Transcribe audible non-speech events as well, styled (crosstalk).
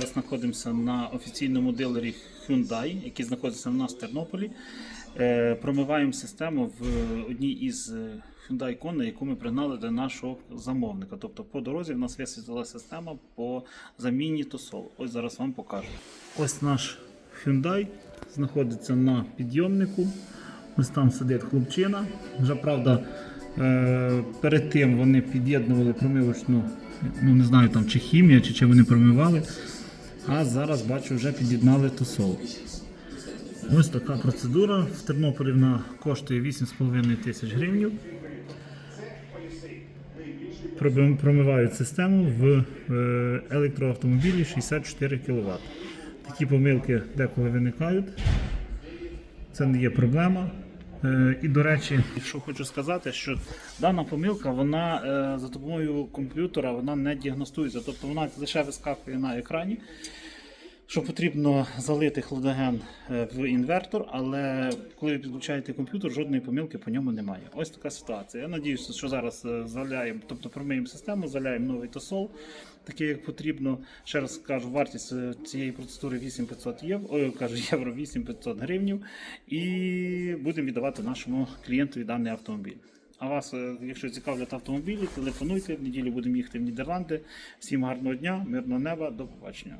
Зараз знаходимося на офіційному дилері Hyundai, який знаходиться у нас в Тернополі. Е, Промиваємо систему в одній із е, Hyundai Kona, яку ми пригнали до нашого замовника. Тобто по дорозі в нас висвітлила система по заміні тосол. Ось зараз вам покажу. Ось наш Hyundai знаходиться на підйомнику. Ось там сидить хлопчина. Вже правда, е, перед тим вони під'єднували промивочну, ну не знаю там чи хімія, чи чи вони промивали. А зараз бачу, вже під'єднали тосол. Ось така процедура. В Тернополі вона коштує 8,5 тисяч гривень. Промивають систему в е, електроавтомобілі 64 кВт. Такі помилки деколи виникають. Це не є проблема. Е, І до речі, що хочу сказати, що дана помилка вона е, за допомогою комп'ютера вона не діагностується, тобто вона лише вискакує на екрані. Що потрібно залити хладоген е, в інвертор, але коли ви підключаєте комп'ютер, жодної помилки по ньому немає. Ось така ситуація. Я надіюся, що зараз е, заляємо, тобто промиємо систему, заляємо новий тосол, такий як потрібно. Ще раз кажу, вартість е, цієї процедури 8500 євро, ой, кажу, (laughs) євро 8500 гривнів. І будемо віддавати нашому клієнтові даний автомобіль. А вас, якщо цікавлять автомобілі, телефонуйте. В неділю будемо їхати в Нідерланди. Всім гарного дня, мирного неба, до побачення.